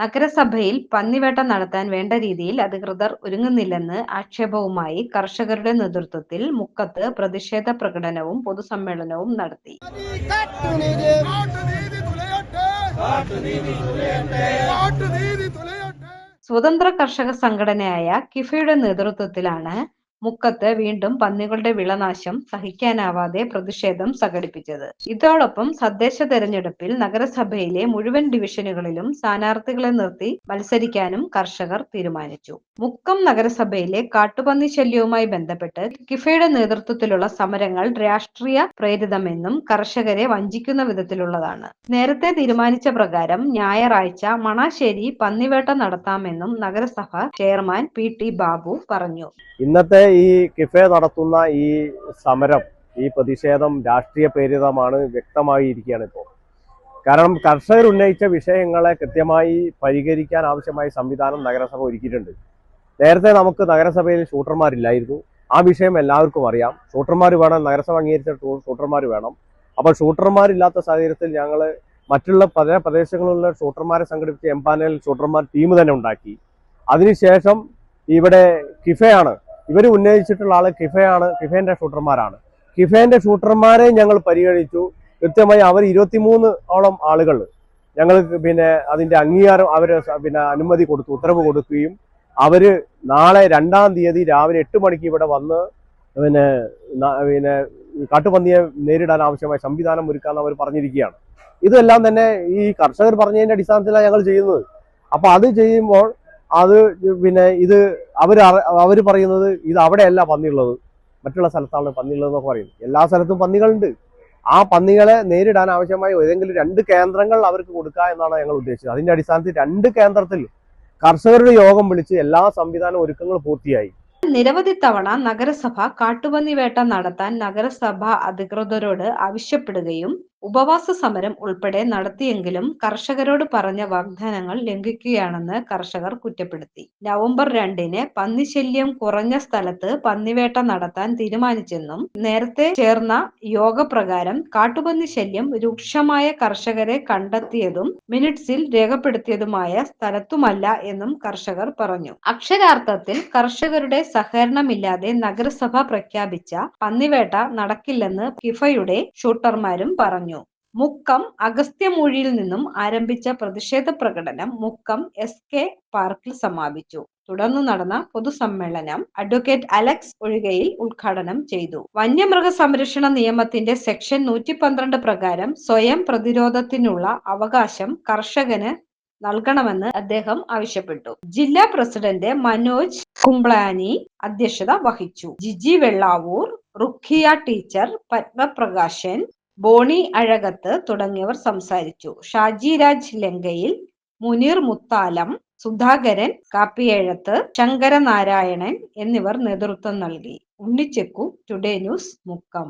നഗരസഭയിൽ പന്നിവേട്ട നടത്താൻ വേണ്ട രീതിയിൽ അധികൃതർ ഒരുങ്ങുന്നില്ലെന്ന് ആക്ഷേപവുമായി കർഷകരുടെ നേതൃത്വത്തിൽ മുക്കത്ത് പ്രതിഷേധ പ്രകടനവും പൊതുസമ്മേളനവും നടത്തി. സ്വതന്ത്ര കർഷക സംഘടനയായ കിഫയുടെ നേതൃത്വത്തിലാണ് മുക്കത്ത് വീണ്ടും പന്നികളുടെ വിളനാശം സഹിക്കാനാവാതെ പ്രതിഷേധം സംഘടിപ്പിച്ചത്. ഇതോടൊപ്പം തദ്ദേശ തെരഞ്ഞെടുപ്പിൽ നഗരസഭയിലെ മുഴുവൻ ഡിവിഷനുകളിലും സ്ഥാനാർത്ഥികളെ നിർത്തി മത്സരിക്കാനും കർഷകർ തീരുമാനിച്ചു. മുക്കം നഗരസഭയിലെ കാട്ടുപന്നി ശല്യവുമായി ബന്ധപ്പെട്ട് കിഫയുടെ നേതൃത്വത്തിലുള്ള സമരങ്ങൾ രാഷ്ട്രീയ പ്രേരിതമെന്നും കർഷകരെ വഞ്ചിക്കുന്ന വിധത്തിലുള്ളതാണ്. നേരത്തെ തീരുമാനിച്ച പ്രകാരം ഞായറാഴ്ച മണാശ്ശേരി പന്നിവേട്ട നടത്താമെന്നും നഗരസഭ ചെയർമാൻ പി ടി ബാബു പറഞ്ഞു. ഇന്നത്തെ ഈ കിഫെ നടത്തുന്ന ഈ സമരം ഈ പ്രതിഷേധം രാഷ്ട്രീയ പ്രേരിതമാണ് വ്യക്തമായിരിക്കുകയാണ് ഇപ്പോൾ. കാരണം കർഷകർ ഉന്നയിച്ച വിഷയങ്ങളെ കൃത്യമായി പരിഹരിക്കാൻ ആവശ്യമായ സംവിധാനം നഗരസഭ ഒരുക്കിയിട്ടുണ്ട്. നേരത്തെ നമുക്ക് നഗരസഭയിൽ ഷൂട്ടർമാരില്ലായിരുന്നു. ആ വിഷയം എല്ലാവർക്കും അറിയാം. ഷൂട്ടർമാർ വേണം നഗരസഭ അംഗീകരിച്ച ഷൂട്ടർമാർ വേണം. അപ്പോൾ ഷൂട്ടർമാരില്ലാത്ത സാഹചര്യത്തിൽ ഞങ്ങൾ മറ്റുള്ള പല പ്രദേശങ്ങളിലുള്ള ഷൂട്ടർമാരെ സംഘടിപ്പിച്ച് എംപാനൽ ഷൂട്ടർമാർ ടീം തന്നെ ഉണ്ടാക്കി. അതിനുശേഷം ഇവിടെ കിഫയാണ് ഇവർ ഉന്നയിച്ചിട്ടുള്ള ആൾ കിഫയാണ് കിഫേന്റെ ഷൂട്ടർമാരാണ്. കിഫേന്റെ ഷൂട്ടർമാരെ ഞങ്ങൾ പരിഗണിച്ചു. കൃത്യമായി അവർ ഇരുപത്തിമൂന്ന് ഓളം ആളുകൾ ഞങ്ങൾ പിന്നെ അതിന്റെ അംഗീകാരം അവർ പിന്നെ അനുമതി കൊടുത്തു ഉത്തരവ് കൊടുക്കുകയും അവർ നാളെ രണ്ടാം തീയതി രാവിലെ എട്ട് മണിക്ക് ഇവിടെ വന്ന് പിന്നെ പിന്നെ കാട്ടുപന്നിയെ നേരിടാൻ ആവശ്യമായ സംവിധാനം ഒരുക്കാൻ അവർ പറഞ്ഞിരിക്കുകയാണ്. ഇതെല്ലാം തന്നെ ഈ കർഷകർ പറഞ്ഞതിന്റെ അടിസ്ഥാനത്തിലാണ് ഞങ്ങൾ ചെയ്യുന്നത്. അപ്പൊ അത് ചെയ്യുമ്പോൾ അത് പിന്നെ ഇത് അവർ അവർ പറയുന്നത് ഇത് അവിടെയല്ല പന്നിയുള്ളത്. മറ്റുള്ള സ്ഥലത്താണ് പന്നിയുള്ളത് എന്നൊക്കെ പറയുന്നത്. എല്ലാ സ്ഥലത്തും പന്നികളുണ്ട്. ആ പന്നികളെ നേരിടാൻ ആവശ്യമായ ഏതെങ്കിലും രണ്ട് കേന്ദ്രങ്ങൾ അവർക്ക് കൊടുക്കുക എന്നാണ് ഞങ്ങൾ ഉദ്ദേശിച്ചത്. അതിന്റെ അടിസ്ഥാനത്തിൽ രണ്ട് കേന്ദ്രത്തിൽ കർഷകരുടെ യോഗം വിളിച്ച് എല്ലാ സംവിധാന ഒരുക്കങ്ങളും പൂർത്തിയായി. നിരവധി തവണ നഗരസഭ കാട്ടുപന്നി വേട്ട നടത്താൻ നഗരസഭ അധികൃതരോട് ആവശ്യപ്പെടുകയും ഉപവാസ സമരം ഉൾപ്പെടെ നടത്തിയെങ്കിലും കർഷകരോട് പറഞ്ഞ വാഗ്ദാനങ്ങൾ ലംഘിക്കുകയാണെന്ന് കർഷകർ കുറ്റപ്പെടുത്തി. നവംബർ രണ്ടിന് പന്നിശല്യം കുറഞ്ഞ സ്ഥലത്ത് പന്നിവേട്ട നടത്താൻ തീരുമാനിച്ചെന്നും നേരത്തെ ചേർന്ന യോഗപ്രകാരം കാട്ടുപന്നി ശല്യം രൂക്ഷമായ കർഷകരെ കണ്ടെത്തിയതും മിനിറ്റ്സിൽ രേഖപ്പെടുത്തിയതുമായ സ്ഥലത്തുമല്ല എന്നും കർഷകർ പറഞ്ഞു. അക്ഷരാർത്ഥത്തിൽ കർഷകരുടെ സഹകരണമില്ലാതെ നഗരസഭ പ്രഖ്യാപിച്ച പന്നിവേട്ട നടക്കില്ലെന്ന് കിഫയുടെ ഷൂട്ടർമാരും പറഞ്ഞു. മുക്കം അഗസ്ത്യമൂഴിയിൽ നിന്നും ആരംഭിച്ച പ്രതിഷേധ പ്രകടനം മുക്കം എസ് കെ പാർക്കിൽ സമാപിച്ചു. തുടർന്ന് നടന്ന പൊതുസമ്മേളനം അഡ്വക്കേറ്റ് അലക്സ് ഒഴികയിൽ ഉദ്ഘാടനം ചെയ്തു. വന്യമൃഗ സംരക്ഷണ നിയമത്തിന്റെ സെക്ഷൻ നൂറ്റി പന്ത്രണ്ട് പ്രകാരം സ്വയം പ്രതിരോധത്തിനുള്ള അവകാശം കർഷകന് നൽകണമെന്ന് അദ്ദേഹം ആവശ്യപ്പെട്ടു. ജില്ലാ പ്രസിഡന്റ് മനോജ് കുംബ്ലാനി അധ്യക്ഷത വഹിച്ചു. ജിജി വെള്ളാവൂർ റുഖിയ ടീച്ചർ പത്മപ്രകാശൻ ബോണി അഴകത്ത് തുടങ്ങിയവർ സംസാരിച്ചു. ഷാജി രാജ് ലങ്കയിൽ മുനീർ മുത്താലം സുധാകരൻ കാപ്പിയേഴത്ത് ശങ്കരനാരായണൻ എന്നിവർ നേതൃത്വം നൽകി. Unnichekku today news Mukkam.